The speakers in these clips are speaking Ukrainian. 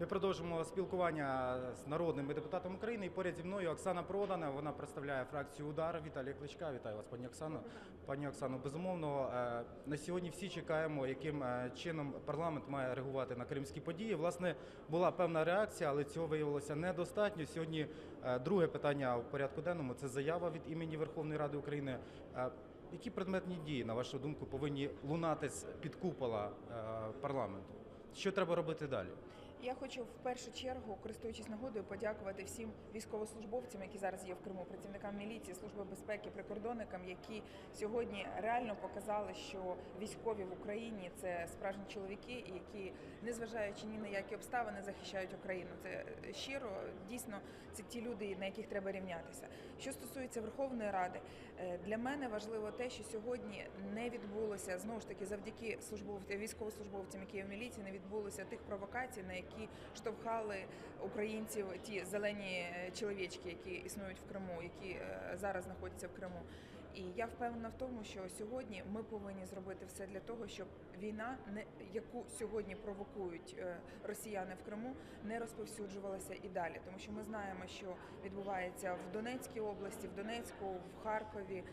Ми продовжимо спілкування з народними депутатами України. І поряд зі мною Оксана Продана. Вона представляє фракцію Удар. Віталій Кличка. Вітаю вас, пані Оксано. Пані Оксано, безумовно, е, на сьогодні всі чекаємо, яким е, чином парламент має реагувати на кримські події. Власне, була певна реакція, але цього виявилося недостатньо. Сьогодні е, друге питання в порядку денному це заява від імені Верховної Ради України. Які предметні дії, на вашу думку, повинні лунати з під купола парламенту? Що треба робити далі? Я хочу в першу чергу, користуючись нагодою, подякувати всім військовослужбовцям, які зараз є в Криму, працівникам міліції, служби безпеки, прикордонникам, які сьогодні реально показали, що військові в Україні це справжні чоловіки, які, незважаючи ні на які обставини, захищають Україну. Це щиро, дійсно, це ті люди, на яких треба рівнятися. Що стосується Верховної Ради, е, для мене важливо те, що сьогодні не відбулося знову ж таки завдяки службовцям, військовослужбовцям, які є в міліції, не відбулося тих провокацій, на які штовхали українців ті зелені е, чоловічки, які існують в Криму, які е, зараз знаходяться в Криму. І я впевнена в тому, що сьогодні ми повинні зробити все для того, щоб війна, яку сьогодні провокують е, росіяни в Криму, не розповсюджувалася і далі, тому що ми знаємо, що відбувається в Донецькій області, в Донецьку, в Харкові,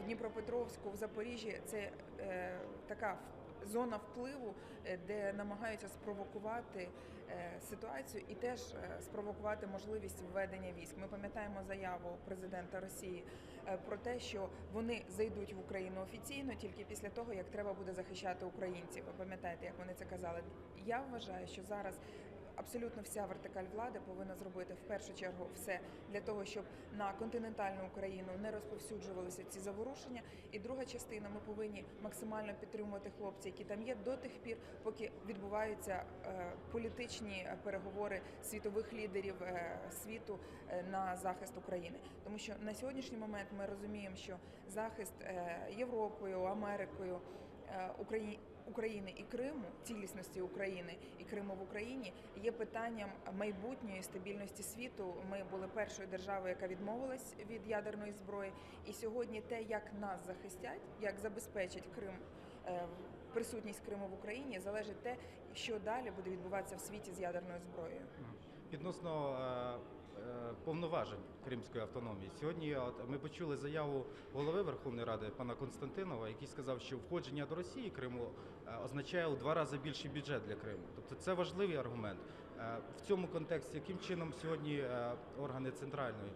в Дніпропетровську, в Запоріжжі. Це е, така зона впливу, е, де намагаються спровокувати е, ситуацію і теж е, спровокувати можливість введення військ. Ми пам'ятаємо заяву президента Росії про те, що вони зайдуть в Україну офіційно тільки після того, як треба буде захищати українців. Ви пам'ятаєте, як вони це казали? Я вважаю, що зараз. Абсолютно вся вертикаль влади повинна зробити в першу чергу все для того, щоб на континентальну Україну не розповсюджувалися ці заворушення. І друга частина ми повинні максимально підтримувати хлопців, які там є до тих пір, поки відбуваються е, політичні переговори світових лідерів е, світу е, на захист України. Тому що на сьогоднішній момент ми розуміємо, що захист Європою, Америкою. е, Украї- України і Криму, цілісності України і Криму в Україні є питанням майбутньої стабільності світу. Ми були першою державою, яка відмовилась від ядерної зброї. І сьогодні те, як нас захистять, як забезпечить Крим. е, Присутність Криму в Україні залежить те, що далі буде відбуватися в світі з ядерною зброєю. Відносно е, повноважень Кримської автономії. Сьогодні ми почули заяву голови Верховної Ради пана Константинова, який сказав, що входження до Росії Криму е, означає у два рази більший бюджет для Криму. Тобто це важливий аргумент. Е, в цьому контексті, яким чином сьогодні е, органи центральної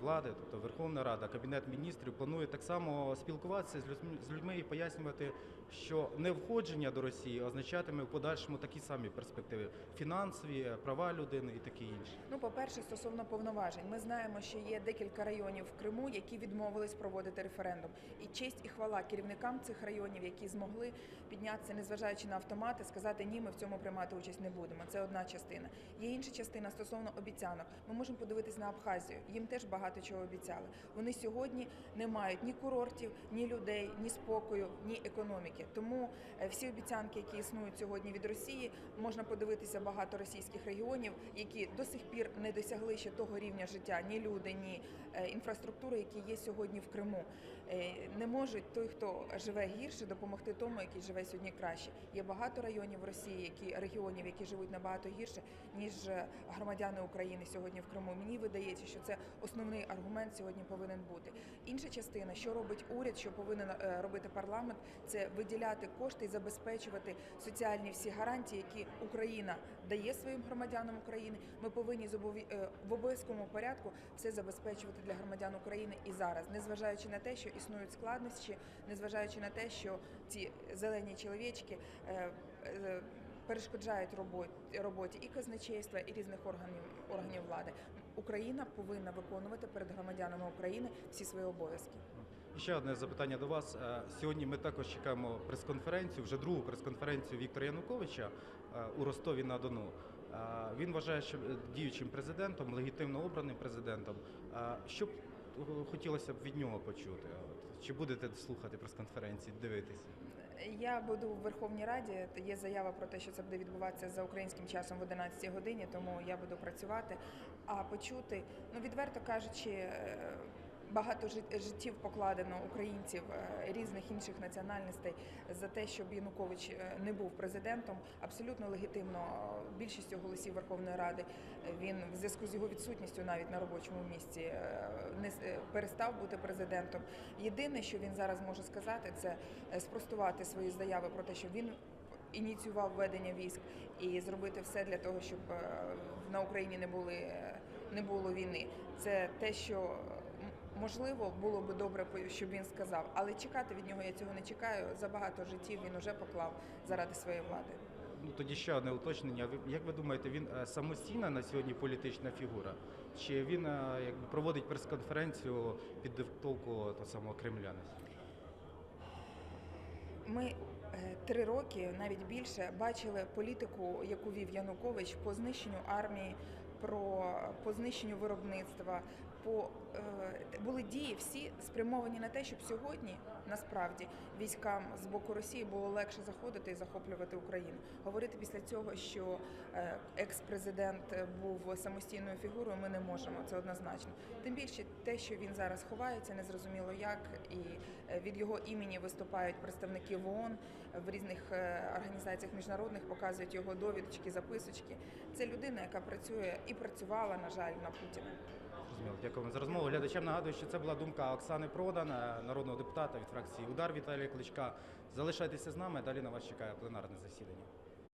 влади, тобто Верховна Рада, Кабінет міністрів, планує так само спілкуватися з людьми, з людьми і пояснювати, що не входження до Росії означатиме в подальшому такі самі перспективи фінансові, права людини і таке інше. Ну, по-перше, стосовно повноважень, ми знаємо, що є декілька районів в Криму, які відмовились проводити референдум. І честь і хвала керівникам цих районів, які змогли піднятися, незважаючи на автомати, сказати ні, ми в цьому приймати участь не будемо. Це одна частина. Є інша частина стосовно обіцянок. Ми можемо подивитись на Абхазію. Їм теж багато чого обіцяли. Вони сьогодні не мають ні курортів, ні людей, ні спокою, ні економіки. Тому е, всі обіцянки, які існують сьогодні від Росії, можна подивитися багато російських регіонів, які до сих пір не досягли ще того рівня життя, ні люди, ні е, інфраструктури, які є сьогодні в Криму. Е, Не можуть той, хто живе гірше, допомогти тому, який живе сьогодні краще. Є багато районів Росії, які регіонів, які живуть набагато гірше, ніж громадяни України сьогодні в Криму. Мені видається, що це основний аргумент сьогодні повинен бути. Інша частина, що робить уряд, що повинен е, робити парламент, це виділяти кошти і забезпечувати соціальні всі гарантії, які Україна дає своїм громадянам України. Ми повинні е, в обов'язковому порядку все забезпечувати для громадян України і зараз, незважаючи на те, що існують складнощі, незважаючи на те, що ці зелені чоловічки. Перешкоджають роботі, роботі і казначейства, і різних органів органів влади. Україна повинна виконувати перед громадянами України всі свої обов'язки. Ще одне запитання до вас. Е, Сьогодні ми також чекаємо прес-конференцію, вже другу прес-конференцію Віктора Януковича е, у Ростові на Дону. Е, Він вважає, що діючим президентом, легітимно обраним президентом. Що б хотілося б від нього почути? Чи будете слухати прес-конференції, дивитися? Я буду в Верховній Раді. Є заява про те, що це буде відбуватися за українським часом в 11 годині, тому я буду працювати. А почути, ну відверто кажучи, е, Багато жит- життів покладено українців е, різних інших національностей за те, щоб Янукович е, не був президентом. Абсолютно легітимно більшістю голосів Верховної Ради він в зв'язку з його відсутністю навіть на робочому місці е, не перестав бути президентом. Єдине, що він зараз може сказати, це спростувати свої заяви про те, що він ініціював введення військ і зробити все для того, щоб на Україні не були не було війни. Це те, що можливо було би добре, щоб він сказав, але чекати від нього я цього не чекаю. Забагато життів він уже поклав заради своєї влади. Ну тоді ще одне уточнення. Як ви думаєте, він е, самостійна на сьогодні політична фігура? Чи він е, якби проводить прес-конференцію під диктовку того самого кремляна? Ми е, три роки, навіть більше, бачили політику, яку вів Янукович по знищенню армії, про по знищенню виробництва. По е, були дії всі спрямовані на те, щоб сьогодні насправді військам з боку Росії було легше заходити і захоплювати Україну. Говорити після цього, що е, екс-президент був самостійною фігурою, ми не можемо. Це однозначно. Тим більше те, що він зараз ховається, незрозуміло як, і е, від його імені виступають представники ООН, в різних організаціях міжнародних, показують його довідочки, записочки. Це людина, яка працює і працювала, на жаль, на Путіна. Дякую за розмову. Глядачам нагадую, що це була думка Оксани Продан, е, народного депутата від фракції Удар Віталія Кличка. Залишайтеся з нами. Далі на вас чекає пленарне засідання.